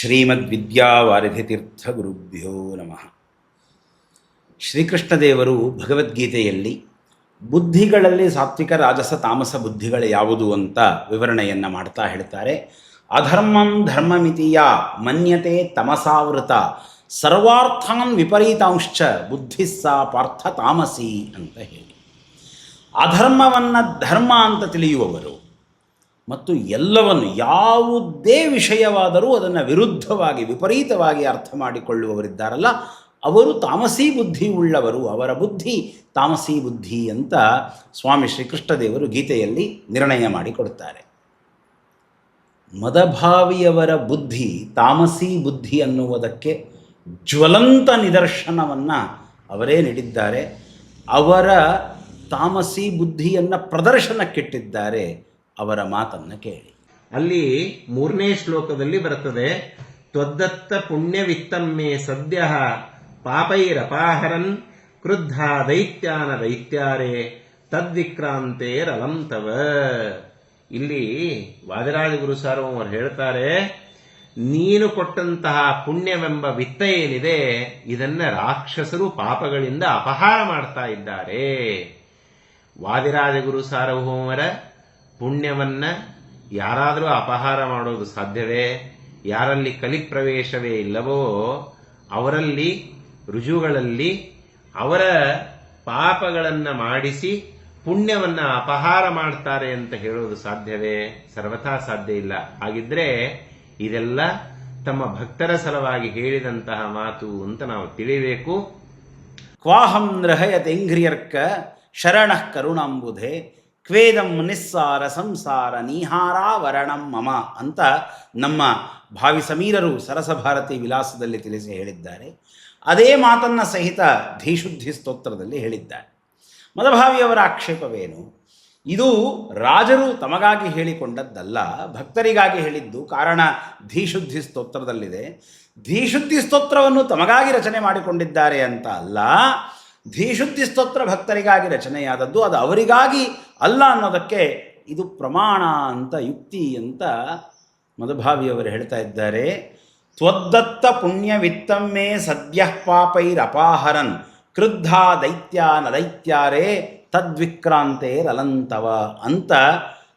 ಶ್ರೀಮದ್ವಿದ್ಯಾವಾರಿಧಿತೀರ್ಥಗುರುಭ್ಯೋ ನಮಃ. ಶ್ರೀಕೃಷ್ಣದೇವರು ಭಗವದ್ಗೀತೆಯಲ್ಲಿ ಬುದ್ಧಿಗಳಲ್ಲಿ ಸಾತ್ವಿಕ, ರಾಜಸ, ತಾಮಸ ಬುದ್ಧಿಗಳು ಯಾವುದು ಅಂತ ವಿವರಣೆಯನ್ನು ಮಾಡ್ತಾ ಹೇಳ್ತಾರೆ. ಅಧರ್ಮಂ ಧರ್ಮಮಿತಿಯ ಮನ್ಯತೆ ತಮಸಾವೃತ ಸರ್ವಾರ್ಥಾನ್ ವಿಪರೀತಾಂಶ್ಚ ಬುದ್ಧಿಸ್ಸ ಪಾರ್ಥ ತಾಮಸಿ ಅಂತ ಹೇಳಿ. ಅಧರ್ಮವನ್ನು ಧರ್ಮ ಅಂತ ತಿಳಿಯುವವರು ಮತ್ತು ಎಲ್ಲವನ್ನು ಯಾವುದೇ ವಿಷಯವಾದರೂ ಅದನ್ನು ವಿರುದ್ಧವಾಗಿ, ವಿಪರೀತವಾಗಿ ಅರ್ಥ ಮಾಡಿಕೊಳ್ಳುವವರಿದ್ದಾರಲ್ಲ, ಅವರು ತಾಮಸಿ ಬುದ್ಧಿ ಉಳ್ಳವರು. ಅವರ ಬುದ್ಧಿ ತಾಮಸಿ ಬುದ್ಧಿ ಅಂತ ಸ್ವಾಮಿ ಶ್ರೀಕೃಷ್ಣದೇವರು ಗೀತೆಯಲ್ಲಿ ನಿರ್ಣಯ ಮಾಡಿಕೊಡ್ತಾರೆ. ಮದಭಾವಿಯವರ ಬುದ್ಧಿ, ತಾಮಸಿ ಬುದ್ಧಿ ಅನ್ನುವುದಕ್ಕೆ ಜ್ವಲಂತ ನಿದರ್ಶನವನ್ನು ಅವರೇ ನೀಡಿದ್ದಾರೆ. ಅವರ ತಾಮಸಿ ಬುದ್ಧಿಯನ್ನು ಪ್ರದರ್ಶನಕ್ಕಿಟ್ಟಿದ್ದಾರೆ. ಅವರ ಮಾತನ್ನು ಕೇಳಿ. ಅಲ್ಲಿ ಮೂರನೇ ಶ್ಲೋಕದಲ್ಲಿ ಬರುತ್ತದೆ, ತ್ವದ್ದತ್ತ ಪುಣ್ಯವಿತ್ತಮ್ಮೆ ಸದ್ಯ ಪಾಪೈರಪಾಹರನ್ ಕ್ರುದ್ಧ ದೈತ್ಯಾನ ದೈತ್ಯಾರೇ ತದ್ವಿಕ್ರಾಂತೇರಲಂ ತವ. ಇಲ್ಲಿ ವಾದಿರಾಜ ಗುರು ಅವರು ಹೇಳ್ತಾರೆ, ನೀನು ಕೊಟ್ಟಂತಹ ಪುಣ್ಯವೆಂಬ ವಿತ್ತ ಏನಿದೆ, ಇದನ್ನ ರಾಕ್ಷಸರು ಪಾಪಗಳಿಂದ ಅಪಹಾರ ಮಾಡ್ತಾ ಇದ್ದಾರೆ. ವಾದಿರಾಜಗುರು ಸಾರ್ವಭೌಮರ ಪುಣ್ಯವನ್ನ ಯಾರಾದರೂ ಅಪಹಾರ ಮಾಡೋದು ಸಾಧ್ಯವೇ? ಯಾರಲ್ಲಿ ಕಲಿ ಪ್ರವೇಶವೇ ಇಲ್ಲವೋ, ಅವರಲ್ಲಿ, ರುಜುಗಳಲ್ಲಿ ಅವರ ಪಾಪಗಳನ್ನು ಮಾಡಿಸಿ ಪುಣ್ಯವನ್ನ ಅಪಹಾರ ಮಾಡ್ತಾರೆ ಅಂತ ಹೇಳೋದು ಸಾಧ್ಯವೇ? ಸರ್ವಥಾ ಸಾಧ್ಯ ಇಲ್ಲ. ಹಾಗಿದ್ರೆ ಇದೆಲ್ಲ ತಮ್ಮ ಭಕ್ತರ ಸಲವಾಗಿ ಹೇಳಿದಂತಹ ಮಾತು ಅಂತ ನಾವು ತಿಳಿಬೇಕು ಕ್ವಾಹಂ ನೃಹಯತೆಂಘ್ರಿಯರ್ಕ ಶರಣಃ ಕರುಣಾಂಬುಧೆ ಕ್ವೇದಂ ನಿಸ್ಸಾರ ಸಂಸಾರ ನೀಹಾರಾವರಣಂ ಮಮ ಅಂತ ನಮ್ಮ ಭಾವಿ ಸಮೀರರು ಸರಸಭಾರತಿ ವಿಲಾಸದಲ್ಲಿ ತಿಳಿಸಿ ಹೇಳಿದ್ದಾರೆ. ಅದೇ ಮಾತನ್ನ ಸಹಿತ ಧೀಶುದ್ಧಿ ಸ್ತೋತ್ರದಲ್ಲಿ ಹೇಳಿದ್ದಾರೆ. ಮದಭಾವಿಯವರ ಆಕ್ಷೇಪವೇನು? ಇದು ರಾಜರು ತಮಗಾಗಿ ಹೇಳಿಕೊಂಡದ್ದಲ್ಲ, ಭಕ್ತರಿಗಾಗಿ ಹೇಳಿದ್ದು. ಕಾರಣ ಧೀಶುದ್ಧಿ ಸ್ತೋತ್ರದಲ್ಲಿದೆ. ಧೀಶುದ್ಧಿ ಸ್ತೋತ್ರವನ್ನು ತಮಗಾಗಿ ರಚನೆ ಮಾಡಿಕೊಂಡಿದ್ದಾರೆ ಅಂತ ಅಲ್ಲ ಧೀಶುದ್ಧಿ ಸ್ತೋತ್ರ ಭಕ್ತರಿಗಾಗಿ ರಚನೆಯಾದದ್ದು, ಅದು ಅವರಿಗಾಗಿ ಅಲ್ಲ ಅನ್ನೋದಕ್ಕೆ ಇದು ಪ್ರಮಾಣ ಅಂತ, ಯುಕ್ತಿ ಅಂತ ಮಧುಭಾವಿಯವರು ಹೇಳ್ತಾ ಇದ್ದಾರೆ. ತ್ವದ್ದತ್ತ ಪುಣ್ಯವಿತ್ತಮ್ಮೆ ಸದ್ಯ ಪಾಪೈರಪಾಹರನ್ ಕ್ರುದ್ಧ ದೈತ್ಯ ನದೈತ್ಯಾರೇ ತದ್ವಿಕ್ರಾಂತೇರಲಂತವ ಅಂತ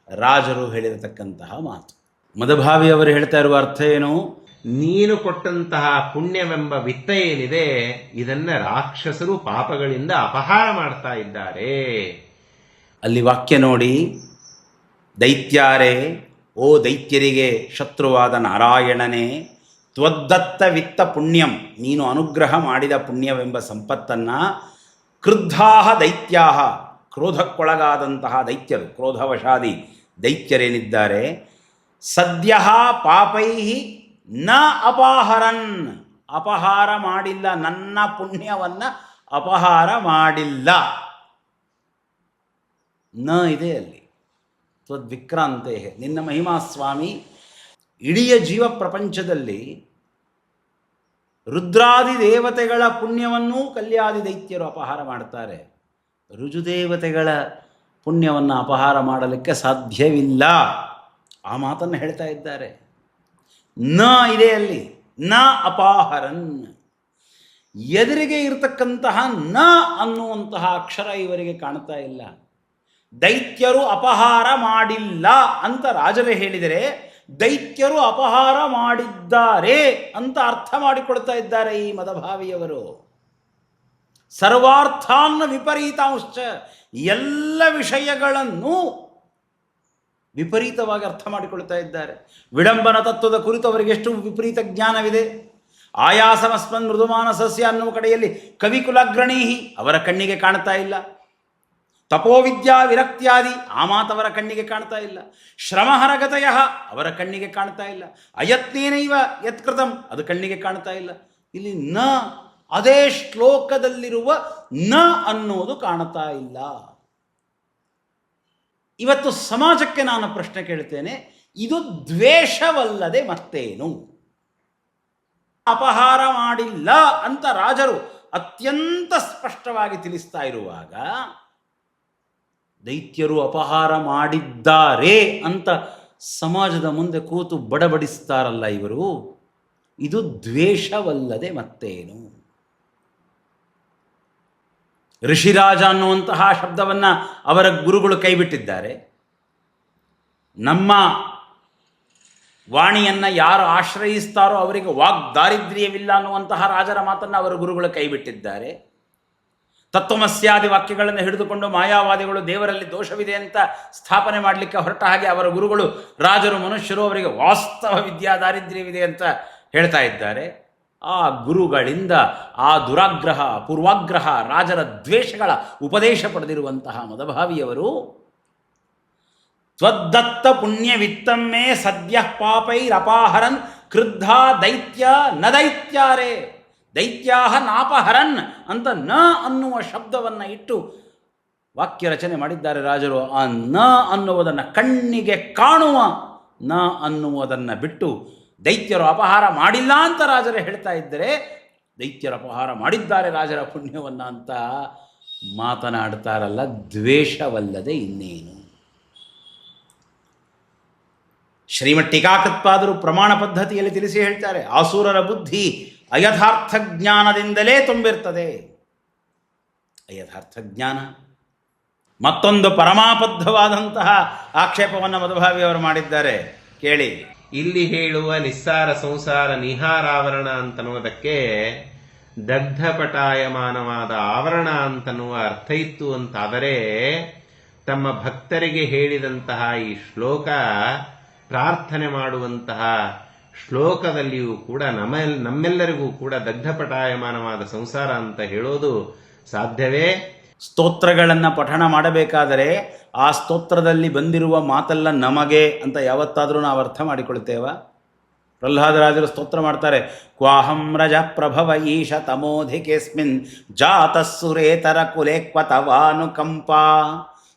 ರಾಜರು ಹೇಳಿರತಕ್ಕಂತಹ ಮಾತು. ಮಧುಭಾವಿಯವರು ಹೇಳ್ತಾ ಇರುವ ಅರ್ಥ ಏನು? ನೀನು ಕೊಟ್ಟಂತಹ ಪುಣ್ಯವೆಂಬ ವಿತ್ತ ಏನಿದೆ, ಇದನ್ನ ರಾಕ್ಷಸರು ಪಾಪಗಳಿಂದ ಅಪಹಾರ ಮಾಡ್ತಾ ಇದ್ದಾರೆ. ಅಲ್ಲಿ ವಾಕ್ಯ ನೋಡಿ, ದೈತ್ಯಾರೇ, ಓ ದೈತ್ಯರಿಗೆ ಶತ್ರುವಾದ ನಾರಾಯಣನೇ, ತ್ವದ್ದತ್ತ ವಿತ್ತ ಪುಣ್ಯಂ, ನೀನು ಅನುಗ್ರಹ ಮಾಡಿದ ಪುಣ್ಯವೆಂಬ ಸಂಪತ್ತನ್ನ ಕ್ರುದ್ಧಾಹ ದೈತ್ಯಾಹ, ಕ್ರೋಧಕ್ಕೊಳಗಾದಂತಹ ದೈತ್ಯರು ಕ್ರೋಧವಶಾದಿ ದೈತ್ಯರೇನಿದ್ದಾರೆ ಸದ್ಯ ಪಾಪೈ ನ ಅಪಹರನ್. ಅಪಹಾರ ಮಾಡಿಲ್ಲ, ನನ್ನ ಪುಣ್ಯವನ್ನು ಅಪಹಾರ ಮಾಡಿಲ್ಲ. ನ ಇದೆ ಅಲ್ಲಿ. ತ್ವದ್ವಿಕ್ರಾಂತೆ. ನಿನ್ನ ಮಹಿಮಾ ಸ್ವಾಮಿ, ಇಡೀ ಜೀವ ಪ್ರಪಂಚದಲ್ಲಿ ರುದ್ರಾದಿ ದೇವತೆಗಳ ಪುಣ್ಯವನ್ನೂ ಕಲ್ಯಾದಿ ದೈತ್ಯರು ಅಪಹಾರ ಮಾಡ್ತಾರೆ. ರುಜುದೇವತೆಗಳ ಪುಣ್ಯವನ್ನು ಅಪಹಾರ ಮಾಡಲಿಕ್ಕೆ ಸಾಧ್ಯವಿಲ್ಲ. ಆ ಮಾತನ್ನು ಹೇಳ್ತಾ ಇದ್ದಾರೆ. ನ ಇದೆ ಅಲ್ಲಿ. ನ ಅಪಾಹರನ್. ಎದುರಿಗೆ ಇರತಕ್ಕಂತಹ ನ ಅನ್ನುವಂತಹ ಅಕ್ಷರ ಇವರಿಗೆ ಕಾಣ್ತಾ ಇಲ್ಲ. ದೈತ್ಯರು ಅಪಹಾರ ಮಾಡಿಲ್ಲ ಅಂತ ರಾಜರೇ ಹೇಳಿದರೆ, ದೈತ್ಯರು ಅಪಹಾರ ಮಾಡಿದ್ದಾರೆ ಅಂತ ಅರ್ಥ ಮಾಡಿಕೊಳ್ತಾ ಇದ್ದಾರೆ ಈ ಮದಭಾವಿಯವರು. ಸರ್ವಾರ್ಥಾನ್ನ ವಿಪರೀತಾಂಶ ಎಲ್ಲ ವಿಷಯಗಳನ್ನು ವಿಪರೀತವಾಗಿ ಅರ್ಥ ಮಾಡಿಕೊಳ್ತಾ ಇದ್ದಾರೆ. ವಿಡಂಬನ ತತ್ವದ ಕುರಿತು ಅವರಿಗೆ ಎಷ್ಟು ವಿಪರೀತ ಜ್ಞಾನವಿದೆ. ಆಯಾಸಮಸ್ಮನ್ ಮೃದುಮಾನ ಸಸ್ಯ ಅನ್ನುವ ಕಡೆಯಲ್ಲಿ ಕವಿಕುಲಗ್ರಣೀಹಿ ಅವರ ಕಣ್ಣಿಗೆ ಕಾಣ್ತಾ ಇಲ್ಲ. ತಪೋವಿದ್ಯಾ ವಿರಕ್ತ್ಯಾದಿ ಆ ಮಾತವರ ಕಣ್ಣಿಗೆ ಕಾಣ್ತಾ ಇಲ್ಲ. ಶ್ರಮಹರಗತಯ ಅವರ ಕಣ್ಣಿಗೆ ಕಾಣ್ತಾ ಇಲ್ಲ. ಅಯತ್ನೇನೈವ ಯತ್ಕೃತಂ ಅದು ಕಣ್ಣಿಗೆ ಕಾಣ್ತಾ ಇಲ್ಲ. ಇಲ್ಲಿ ನ ಅದೇ ಶ್ಲೋಕದಲ್ಲಿರುವ ನ ಅನ್ನುವುದು ಕಾಣ್ತಾ ಇಲ್ಲ. ಇವತ್ತು ಸಮಾಜಕ್ಕೆ ನಾನು ಪ್ರಶ್ನೆ ಕೇಳ್ತೇನೆ, ಇದು ದ್ವೇಷವಲ್ಲದೆ ಮತ್ತೇನು? ಅಪಹಾರ ಮಾಡಿಲ್ಲ ಅಂತ ರಾಜರು ಅತ್ಯಂತ ಸ್ಪಷ್ಟವಾಗಿ ತಿಳಿಸ್ತಾ ಇರುವಾಗ, ದೈತ್ಯರು ಅಪಹಾರ ಮಾಡಿದ್ದಾರೆ ಅಂತ ಸಮಾಜದ ಮುಂದೆ ಕೂತು ಬಡಬಡಿಸ್ತಾರಲ್ಲ ಇವರು, ಇದು ದ್ವೇಷವಲ್ಲದೆ ಮತ್ತೇನು? ಋಷಿರಾಜ ಅನ್ನುವಂತಹ ಶಬ್ದವನ್ನು ಅವರ ಗುರುಗಳು ಕೈಬಿಟ್ಟಿದ್ದಾರೆ. ನಮ್ಮ ವಾಣಿಯನ್ನು ಯಾರು ಆಶ್ರಯಿಸ್ತಾರೋ ಅವರಿಗೆ ವಾಗ್ ದಾರಿದ್ರ್ಯವಿಲ್ಲ ಅನ್ನುವಂತಹ ರಾಜರ ಮಾತನ್ನು ಅವರ ಗುರುಗಳು ಕೈಬಿಟ್ಟಿದ್ದಾರೆ. ತತ್ವಮಸ್ಯಾದಿ ವಾಕ್ಯಗಳನ್ನು ಹಿಡಿದುಕೊಂಡು ಮಾಯಾವಾದಿಗಳು ದೇವರಲ್ಲಿ ದೋಷವಿದೆ ಅಂತ ಸ್ಥಾಪನೆ ಮಾಡಲಿಕ್ಕೆ ಹೊರಟ ಹಾಗೆ ಅವರ ಗುರುಗಳು ರಾಜರು ಮನುಷ್ಯರು ಅವರಿಗೆ ವಾಸ್ತವ ವಿದ್ಯಾ ದಾರಿದ್ರ್ಯವಿದೆ ಅಂತ ಹೇಳ್ತಾ ಇದ್ದಾರೆ. ಆ ಗುರುಗಳಿಂದ ಆ ದುರಾಗ್ರಹ ಪೂರ್ವಾಗ್ರಹ ರಾಜರ ದ್ವೇಷಗಳ ಉಪದೇಶ ಪಡೆದಿರುವಂತಹ ಮದಭಾವಿಯವರು, ತ್ವದ್ದತ್ತ ಪುಣ್ಯವಿತ್ತಮ್ಮೆ ಸದ್ಯ ಪಾಪೈರಪಾಹರನ್ ಕ್ರುದ್ಧ ದೈತ್ಯ ನ ದೈತ್ಯಾರೇ, ದೈತ್ಯಾಹ ನಾಪಹರನ್ ಅಂತ ನ ಅನ್ನುವ ಶಬ್ದವನ್ನು ಇಟ್ಟು ವಾಕ್ಯ ರಚನೆ ಮಾಡಿದ್ದಾರೆ ರಾಜರು. ಆ ನ ಅನ್ನುವುದನ್ನು ಕಣ್ಣಿಗೆ ಕಾಣುವ, ನ ಅನ್ನುವುದನ್ನು ಬಿಟ್ಟು ದೈತ್ಯರು ಅಪಹಾರ ಮಾಡಿಲ್ಲ ಅಂತ ರಾಜರು ಹೇಳ್ತಾ ಇದ್ದರೆ, ದೈತ್ಯರು ಅಪಹಾರ ಮಾಡಿದ್ದಾರೆ ರಾಜರ ಪುಣ್ಯವನ್ನು ಅಂತ ಮಾತನಾಡ್ತಾರಲ್ಲ, ದ್ವೇಷವಲ್ಲದೆ ಇನ್ನೇನು? ಶ್ರೀಮಠ್ ಟೀಕಾಕೃತ್ಪಾದರು ಪ್ರಮಾಣ ಪದ್ಧತಿಯಲ್ಲಿ ತಿಳಿಸಿ ಹೇಳ್ತಾರೆ, ಆಸುರರ ಬುದ್ಧಿ ಅಯಥಾರ್ಥ ಜ್ಞಾನದಿಂದಲೇ ತುಂಬಿರ್ತದೆ. ಅಯಥಾರ್ಥ ಜ್ಞಾನ ಮತ್ತೊಂದು ಪರಮಾಬದ್ಧವಾದಂತಹ ಆಕ್ಷೇಪವನ್ನು ಮಧುಭಾವಿಯವರು ಮಾಡಿದ್ದಾರೆ, ಕೇಳಿ. ಇಲ್ಲಿ ಹೇಳುವ ನಿಸ್ಸಾರ ಸಂಸಾರ ನಿಹಾರಾವರಣ ಅಂತನ್ನುವುದಕ್ಕೆ ದಗ್ಧಪಟಾಯಮಾನವಾದ ಆವರಣ ಅಂತನ್ನುವ ಅರ್ಥ ಇತ್ತು ಅಂತಾದರೆ ತಮ್ಮ ಭಕ್ತರಿಗೆ ಹೇಳಿದಂತಹ ಈ ಶ್ಲೋಕ ಪ್ರಾರ್ಥನೆ ಮಾಡುವಂತಹ ಶ್ಲೋಕದಲ್ಲಿಯೂ ಕೂಡ ನಮ ನಮ್ಮೆಲ್ಲರಿಗೂ ಕೂಡ ದಗ್ಧಪಟಾಯಮಾನವಾದ ಸಂಸಾರ ಅಂತ ಹೇಳೋದು ಸಾಧ್ಯವೇ? ಸ್ತೋತ್ರಗಳನ್ನು ಪಠಣ ಮಾಡಬೇಕಾದರೆ ಆ ಸ್ತೋತ್ರದಲ್ಲಿ ಬಂದಿರುವ ಮಾತೆಲ್ಲ ನಮಗೆ ಅಂತ ಯಾವತ್ತಾದರೂ ನಾವು ಅರ್ಥ ಮಾಡಿಕೊಳ್ತೇವ? ಪ್ರಹ್ಲಾದರಾಜರು ಸ್ತೋತ್ರ ಮಾಡ್ತಾರೆ, ಕ್ವಾಹಂ ರಜ ಪ್ರಭವ ಈಶ ತಮೋಧಿಕೆಸ್ಮಿನ್ ಕುಲೆ ಕ್ವತವಾನುಕಂಪ.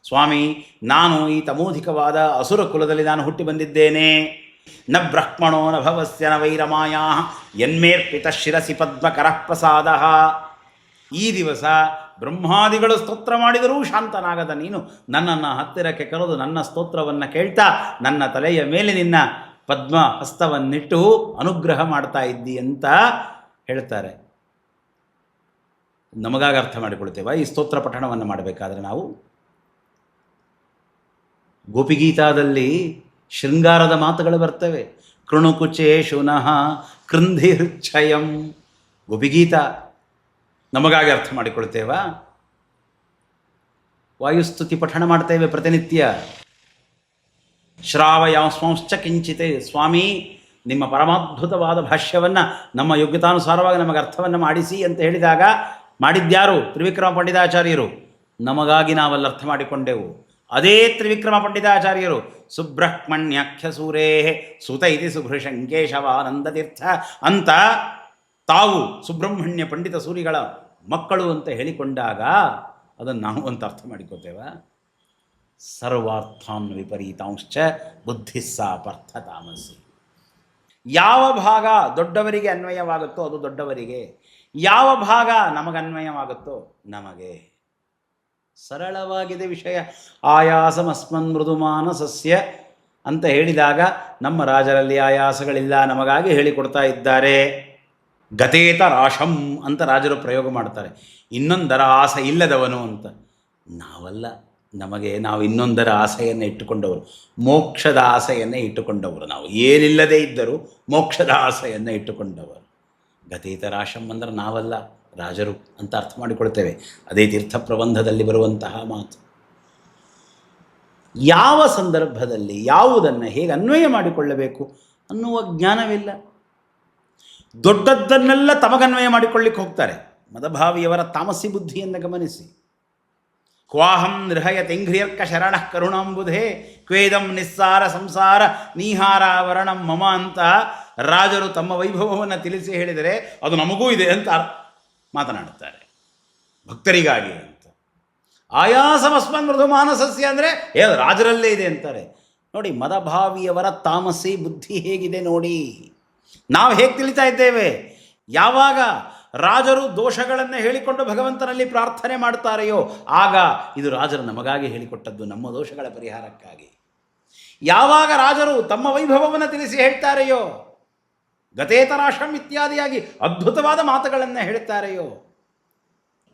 ಸ್ವಾಮಿ, ನಾನು ಈ ತಮೋಧಿಕವಾದ ಅಸುರ ಕುಲದಲ್ಲಿ ನಾನು ಹುಟ್ಟಿ ಬಂದಿದ್ದೇನೆ. ನ ಬ್ರಹ್ಮಣೋ ನ ಭವಸ್ಯ ನ ವೈರಮಾಯ ಯನ್ಮೇರ್ಪಿತ ಶಿರಸಿ ಪದ್ಮಕರ ಪ್ರಸಾದ ಈ ದಿವಸ ಬ್ರಹ್ಮಾದಿಗಳು ಸ್ತೋತ್ರ ಮಾಡಿದರೂ ಶಾಂತನಾಗದ ನೀನು. ನನ್ನನ್ನು ಹತ್ತಿರಕ್ಕೆ ಕರೆದು ನನ್ನ ಸ್ತೋತ್ರವನ್ನು ಕೇಳ್ತಾ, ನನ್ನ ತಲೆಯ ಮೇಲೆ ನಿನ್ನ ಪದ್ಮ ಹಸ್ತವನ್ನಿಟ್ಟು ಅನುಗ್ರಹ ಮಾಡ್ತಾ ಇದ್ದಿ ಅಂತ ಹೇಳ್ತಾರೆ. ನಮಗಾಗ ಅರ್ಥ ಮಾಡಿಕೊಳ್ತೇವೆ? ಈ ಸ್ತೋತ್ರ ಪಠಣವನ್ನು ಮಾಡಬೇಕಾದ್ರೆ ನಾವು? ಗೋಪಿಗೀತಾದಲ್ಲಿ ಶೃಂಗಾರದ ಮಾತುಗಳು ಬರ್ತವೆ. ಕೃಣುಕುಚೇ ಶುನಃ ಕೃಂಧಿರ್ಛಯಂ ಗೋಪಿಗೀತ ನಮಗಾಗಿ ಅರ್ಥ ಮಾಡಿಕೊಳ್ತೇವಾ? ವಾಯುಸ್ತುತಿ ಪಠಣ ಮಾಡ್ತೇವೆ ಪ್ರತಿನಿತ್ಯ. ಶ್ರಾವಯಾಂಸ್ವಾಂಶ್ಚ ಕಿಂಚಿತೆ. ಸ್ವಾಮಿ, ನಿಮ್ಮ ಪರಮಾದ್ಭುತವಾದ ಭಾಷ್ಯವನ್ನು ನಮ್ಮ ಯೋಗ್ಯತಾನುಸಾರವಾಗಿ ನಮಗೆ ಅರ್ಥವನ್ನು ಮಾಡಿಸಿ ಅಂತ ಹೇಳಿದಾಗ ಮಾಡಿದ್ಯಾರು ತ್ರಿವಿಕ್ರಮ ಪಂಡಿತಾಚಾರ್ಯರು? ನಮಗಾಗಿ ನಾವಲ್ಲಿ ಅರ್ಥ ಮಾಡಿಕೊಂಡೆವು. ಅದೇ ತ್ರಿವಿಕ್ರಮ ಪಂಡಿತಾಚಾರ್ಯರು. ಸುಬ್ರಹ್ಮಣ್ಯಾಖ್ಯ ಸೂರೇ ಸುತ ಇತಿ ಸುಭೃಶಂಕೇಶವಾನಂದತೀರ್ಥ ಅಂತ ತಾವು ಸುಬ್ರಹ್ಮಣ್ಯ ಪಂಡಿತ ಸೂರಿಗಳ ಮಕ್ಕಳು ಅಂತ ಹೇಳಿಕೊಂಡಾಗ ಅದನ್ನು ನಾವು ಅಂತ ಅರ್ಥ ಮಾಡಿಕೊತೇವ. ಸರ್ವಾರ್ಥಾನ್ ವಿಪರೀತಾಂಶ್ಚ ಬುದ್ಧಿಸಾಪರ್ಥ ತಾಮಸಿ ಯಾವ ಭಾಗ ದೊಡ್ಡವರಿಗೆ ಅನ್ವಯವಾಗುತ್ತೋ ಅದು ದೊಡ್ಡವರಿಗೆ. ಯಾವ ಭಾಗ ನಮಗನ್ವಯವಾಗುತ್ತೋ ನಮಗೆ. ಸರಳವಾಗಿದೆ ವಿಷಯ. ಆಯಾಸಮಸ್ಮನ್ ಮೃದುಮಾನಸಸ್ಯ ಅಂತ ಹೇಳಿದಾಗ ನಮ್ಮ ರಾಜರಲ್ಲಿ ಆಯಾಸಗಳಿಲ್ಲ ನಮಗಾಗಿ ಹೇಳಿಕೊಡ್ತಾ ಇದ್ದಾರೆ. ಗತೇತ ರಾಶಂ ಅಂತ ರಾಜರು ಪ್ರಯೋಗ ಮಾಡ್ತಾರೆ. ಇನ್ನೊಂದರ ಆಸೆ ಇಲ್ಲದವನು ಅಂತ. ನಾವಲ್ಲ, ನಮಗೆ ನಾವು ಇನ್ನೊಂದರ ಆಸೆಯನ್ನು ಇಟ್ಟುಕೊಂಡವರು. ಮೋಕ್ಷದ ಆಸೆಯನ್ನೇ ಇಟ್ಟುಕೊಂಡವರು ನಾವು. ಏನಿಲ್ಲದೇ ಇದ್ದರೂ ಮೋಕ್ಷದ ಆಸೆಯನ್ನು ಇಟ್ಟುಕೊಂಡವರು. ಗತೇತ ರಾಶಂ ಅಂದರೆ ನಾವಲ್ಲ, ರಾಜರು ಅಂತ ಅರ್ಥ ಮಾಡಿಕೊಳ್ತೇವೆ. ಅದೇ ತೀರ್ಥ ಪ್ರಬಂಧದಲ್ಲಿ ಬರುವಂತಹ ಮಾತು. ಯಾವ ಸಂದರ್ಭದಲ್ಲಿ ಯಾವುದನ್ನು ಹೇಗೆ ಅನ್ವಯ ಮಾಡಿಕೊಳ್ಳಬೇಕು ಅನ್ನುವ ಜ್ಞಾನವಿಲ್ಲ. ದೊಡ್ಡದ್ದನ್ನೆಲ್ಲ ತಮಗನ್ವಯ ಮಾಡಿಕೊಳ್ಳಿಕ್ಕೆ ಹೋಗ್ತಾರೆ. ಮದಭಾವಿಯವರ ತಾಮಸಿ ಬುದ್ಧಿಯನ್ನು ಗಮನಿಸಿ. ಕ್ವಾಹಂ ನೃಹಯ ತೆಂಘ್ರಿಯರ್ಕ ಶರಣ ಕರುಣಾಂಬುಧೇ, ಕ್ವೇದಂ ನಿಸ್ಸಾರ ಸಂಸಾರ ನೀಹಾರಾವರಣಂ ಮಮ ಅಂತ ರಾಜರು ತಮ್ಮ ವೈಭವವನ್ನು ತಿಳಿಸಿ ಹೇಳಿದರೆ ಅದು ನಮಗೂ ಇದೆ ಅಂತ ಮಾತನಾಡುತ್ತಾರೆ. ಭಕ್ತರಿಗಾಗಿ ಅಂತ. ಆಯಾಸಮಸ್ಮನ್ ಮೃದು ಮಾನಸಸ್ಯ ಅಂದರೆ, ಏ ರಾಜರಲ್ಲೇ ಇದೆ ಅಂತಾರೆ. ನೋಡಿ, ಮದಭಾವಿಯವರ ತಾಮಸಿ ಬುದ್ಧಿ ಹೇಗಿದೆ ನೋಡಿ. ನಾವು ಹೇಗೆ ತಿಳಿತಾ ಇದ್ದೇವೆ? ಯಾವಾಗ ರಾಜರು ದೋಷಗಳನ್ನು ಹೇಳಿಕೊಂಡು ಭಗವಂತನಲ್ಲಿ ಪ್ರಾರ್ಥನೆ ಮಾಡ್ತಾರೆಯೋ ಆಗ ಇದು ರಾಜರು ನಮಗಾಗಿ ಹೇಳಿಕೊಟ್ಟದ್ದು, ನಮ್ಮ ದೋಷಗಳ ಪರಿಹಾರಕ್ಕಾಗಿ. ಯಾವಾಗ ರಾಜರು ತಮ್ಮ ವೈಭವವನ್ನು ತಿಳಿಸಿ ಹೇಳ್ತಾರೆಯೋ ಗತೇತರಾಶಂ ಇತ್ಯಾದಿಯಾಗಿ ಅದ್ಭುತವಾದ ಮಾತುಗಳನ್ನು ಹೇಳುತ್ತಾರೆಯೋ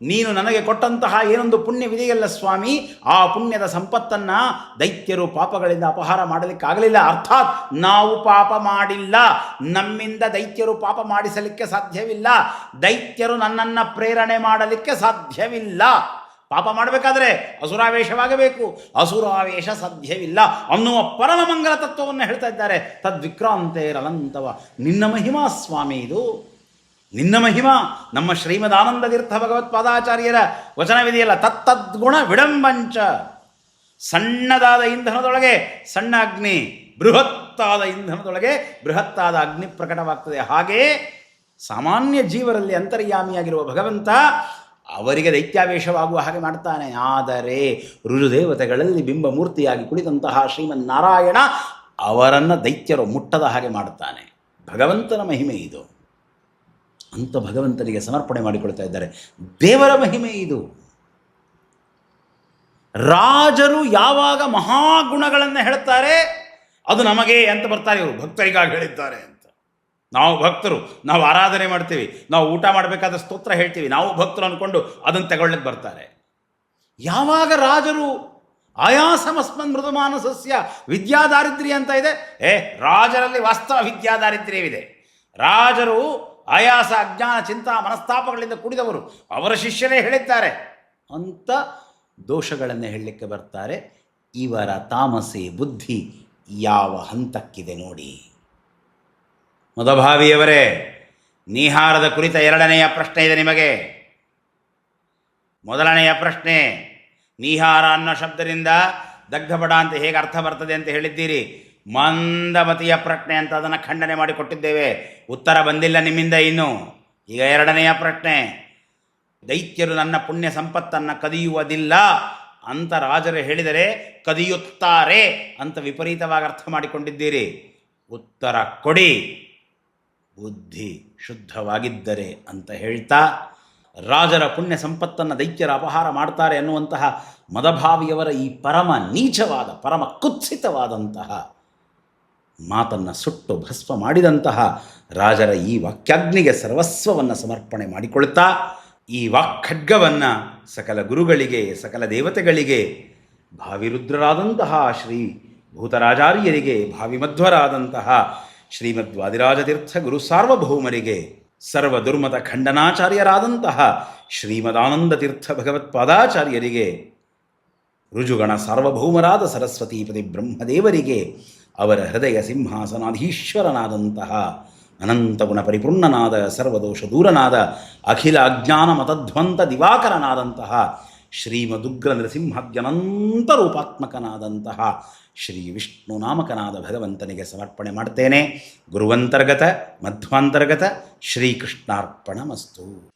ನೀನು ನನಗೆ ಕೊಟ್ಟಂತಹ ಏನೊಂದು ಪುಣ್ಯವಿದೆಯಲ್ಲ ಸ್ವಾಮಿ? ಆ ಪುಣ್ಯದ ಸಂಪತ್ತನ್ನು ದೈತ್ಯರು ಪಾಪಗಳಿಂದ ಅಪಹಾರ ಮಾಡಲಿಕ್ಕಾಗಲಿಲ್ಲ ಅರ್ಥಾತ್ ನಾವು ಪಾಪ ಮಾಡಿಲ್ಲ. ನಮ್ಮಿಂದ ದೈತ್ಯರು ಪಾಪ ಮಾಡಿಸಲಿಕ್ಕೆ ಸಾಧ್ಯವಿಲ್ಲ. ದೈತ್ಯರು ನನ್ನನ್ನು ಪ್ರೇರಣೆ ಮಾಡಲಿಕ್ಕೆ ಸಾಧ್ಯವಿಲ್ಲ. ಪಾಪ ಮಾಡಬೇಕಾದ್ರೆ ಅಸುರಾವೇಶವಾಗಬೇಕು. ಅಸುರಾವೇಶ ಸಾಧ್ಯವಿಲ್ಲ ಅನ್ನುವ ಪರಮ ಮಂಗಲ ತತ್ವವನ್ನು ಹೇಳ್ತಾ ಇದ್ದಾರೆ. ತದ್ವಿಕ್ರಾಂತೇರಲಂತವ. ನಿನ್ನ ಮಹಿಮಾ ಸ್ವಾಮಿ ಇದು. ನಿನ್ನ ಮಹಿಮಾ, ನಮ್ಮ ಶ್ರೀಮದ್ ಆನಂದ ತೀರ್ಥ ಭಗವತ್ಪಾದಾಚಾರ್ಯರ ವಚನವಿದೆಯಲ್ಲ, ತತ್ತದ್ಗುಣ ವಿಡಂಬಂಚ. ಸಣ್ಣದಾದ ಇಂಧನದೊಳಗೆ ಸಣ್ಣ ಅಗ್ನಿ, ಬೃಹತ್ತಾದ ಇಂಧನದೊಳಗೆ ಬೃಹತ್ತಾದ ಅಗ್ನಿ ಪ್ರಕಟವಾಗ್ತದೆ. ಹಾಗೇ ಸಾಮಾನ್ಯ ಜೀವರಲ್ಲಿ ಅಂತರ್ಯಾಮಿಯಾಗಿರುವ ಭಗವಂತ ಅವರಿಗೆ ದೈತ್ಯಾವೇಶವಾಗುವ ಹಾಗೆ ಮಾಡ್ತಾನೆ. ಆದರೆ ರುಜುದೇವತೆಗಳಲ್ಲಿ ಬಿಂಬಮೂರ್ತಿಯಾಗಿ ಕುಳಿತಂತಹ ಶ್ರೀಮನ್ನಾರಾಯಣ ಅವರನ್ನು ದೈತ್ಯರು ಮುಟ್ಟದ ಹಾಗೆ ಮಾಡುತ್ತಾನೆ. ಭಗವಂತನ ಮಹಿಮೆ ಇದು. ಅಂತ ಭಗವಂತನಿಗೆ ಸಮರ್ಪಣೆ ಮಾಡಿಕೊಳ್ತಾ ಇದ್ದಾರೆ. ದೇವರ ಮಹಿಮೆ ಇದು. ರಾಜರು ಯಾವಾಗ ಮಹಾಗುಣಗಳನ್ನು ಹೇಳ್ತಾರೆ, ಅದು ನಮಗೆ ಅಂತ ಬರ್ತಾರೆ? ಇವರು ಭಕ್ತರಿಗಾಗಿ ಹೇಳಿದ್ದಾರೆ ಅಂತ. ನಾವು ಭಕ್ತರು, ನಾವು ಆರಾಧನೆ ಮಾಡ್ತೀವಿ, ನಾವು ಊಟ ಮಾಡಬೇಕಾದ ಸ್ತೋತ್ರ ಹೇಳ್ತೀವಿ, ನಾವು ಭಕ್ತರು ಅಂದ್ಕೊಂಡು ಅದನ್ನು ತಗೊಳ್ಳಕ್ಕೆ ಬರ್ತಾರೆ. ಯಾವಾಗ ರಾಜರು ಆಯಾಸಮಸ್ಮನ್ ವಿದ್ಯಾ ವಿದ್ಯಾದಾರಿದ್ರ್ಯ ಅಂತ ಇದೆ, ಏ ರಾಜರಲ್ಲಿ ವಾಸ್ತವ ವಿದ್ಯಾದಾರಿದ್ರ್ಯವಿದೆ. ರಾಜರು ಆಯಾಸ, ಅಜ್ಞಾನ ಚಿಂತಾ ಮನಸ್ತಾಪಗಳಿಂದ ಕೂಡಿದವರು. ಅವರ ಶಿಷ್ಯರೇ ಹೇಳಿದ್ದಾರೆ. ಅಂತ ದೋಷಗಳನ್ನು ಹೇಳಲಿಕ್ಕೆ ಬರ್ತಾರೆ. ಇವರ ತಾಮಸೆ, ಬುದ್ಧಿ ಯಾವ ಹಂತಕ್ಕಿದೆ ನೋಡಿ. ಮದಭಾವಿಯವರೇ, ನಿಹಾರದ ಕುರಿತ ಎರಡನೆಯ ಪ್ರಶ್ನೆ ಇದೆ ನಿಮಗೆ. ಮೊದಲನೆಯ ಪ್ರಶ್ನೆ, ನಿಹಾರ ಅನ್ನೋ ಶಬ್ದದಿಂದ ದಗ್ಧಪಡ ಅಂತ ಹೇಗೆ ಅರ್ಥ ಬರ್ತದೆ ಅಂತ ಹೇಳಿದ್ದೀರಿ? ಮಂದಮತಿಯ ಪ್ರಶ್ನೆ ಅಂತ ಅದನ್ನು ಖಂಡನೆ ಮಾಡಿಕೊಟ್ಟಿದ್ದೇವೆ ಉತ್ತರ ಬಂದಿಲ್ಲ ನಿಮ್ಮಿಂದ ಇನ್ನು. ಈಗ ಎರಡನೆಯ ಪ್ರಶ್ನೆ, ದೈತ್ಯರು ನನ್ನ ಪುಣ್ಯ ಸಂಪತ್ತನ್ನು ಕದಿಯುವುದಿಲ್ಲ ಅಂತ ರಾಜರು ಹೇಳಿದರೆ ಕದಿಯುತ್ತಾರೆ ಅಂತ ವಿಪರೀತವಾಗಿ ಅರ್ಥ ಮಾಡಿಕೊಂಡಿದ್ದೀರಿ. ಉತ್ತರ ಕೊಡಿ. ಬುದ್ಧಿ ಶುದ್ಧವಾಗಿದ್ದರೆ ಅಂತ ಹೇಳ್ತಾ, ರಾಜರ ಪುಣ್ಯ ಸಂಪತ್ತನ್ನು ದೈತ್ಯರ ಅಪಹಾರ ಮಾಡ್ತಾರೆ ಅನ್ನುವಂತಹ ಮದಭಾವಿಯವರ ಈ ಪರಮ ನೀಚವಾದ, ಪರಮ ಕುತ್ಸಿತವಾದಂತಹ ಮಾತನ್ನು ಸುಟ್ಟು ಭಸ್ಮ ಮಾಡಿದಂತಹ ರಾಜರ ಈ ವಾಕ್ಯಾಗ್ನಿಗೆ ಸರ್ವಸ್ವವನ್ನು ಸಮರ್ಪಣೆ ಮಾಡಿಕೊಳ್ತಾ, ಈ ವಾಕ್ಖಡ್ಗವನ್ನು ಸಕಲ ಗುರುಗಳಿಗೆ, ಸಕಲ ದೇವತೆಗಳಿಗೆ, ಭಾವಿರುದ್ರರಾದಂತಹ ಶ್ರೀ ಭೂತರಾಜಾರ್ಯರಿಗೆ, ಭಾವಿಮಧ್ವರಾದಂತಹ ಶ್ರೀಮದ್ವಾದಿರಾಜತೀರ್ಥ ಗುರು ಸಾರ್ವಭೌಮರಿಗೆ, ಸರ್ವ ದುರ್ಮತ ಖಂಡನಾಚಾರ್ಯರಾದಂತಹ ಶ್ರೀಮದಾನಂದ ತೀರ್ಥ ಭಗವತ್ಪಾದಾಚಾರ್ಯರಿಗೆ ರುಜುಗಣ ಸಾರ್ವಭೌಮರಾದ ಸರಸ್ವತೀಪತಿ ಬ್ರಹ್ಮದೇವರಿಗೆ ಅವರ ಹೃದಯ ಸಿಂಹಾಸನಾಧೀಶ್ವರನಾದಂತಹ ಅನಂತ ಗುಣ ಪರಿಪೂರ್ಣನಾದ, ಸರ್ವದೋಷ ದೂರನಾದ, ಅಖಿಲ ಅಜ್ಞಾನ ಮತಧ್ವಂತ ದಿವಾಕರನಾದಂತಹ, ಶ್ರೀಮದುಗ್ರ ನರಸಿಂಹಾದ್ಯನಂತ ರೂಪಾತ್ಮಕನಾದಂತಹ ಶ್ರೀ ವಿಷ್ಣು ನಾಮಕನಾದ ಭಗವಂತನಿಗೆ ಸಮರ್ಪಣೆ ಮಾಡ್ತೇನೆ. ಗುರುವಂತರ್ಗತ, ಮಧ್ವಾಂತರ್ಗತ ಶ್ರೀಕೃಷ್ಣಾರ್ಪಣ ಮಸ್ತು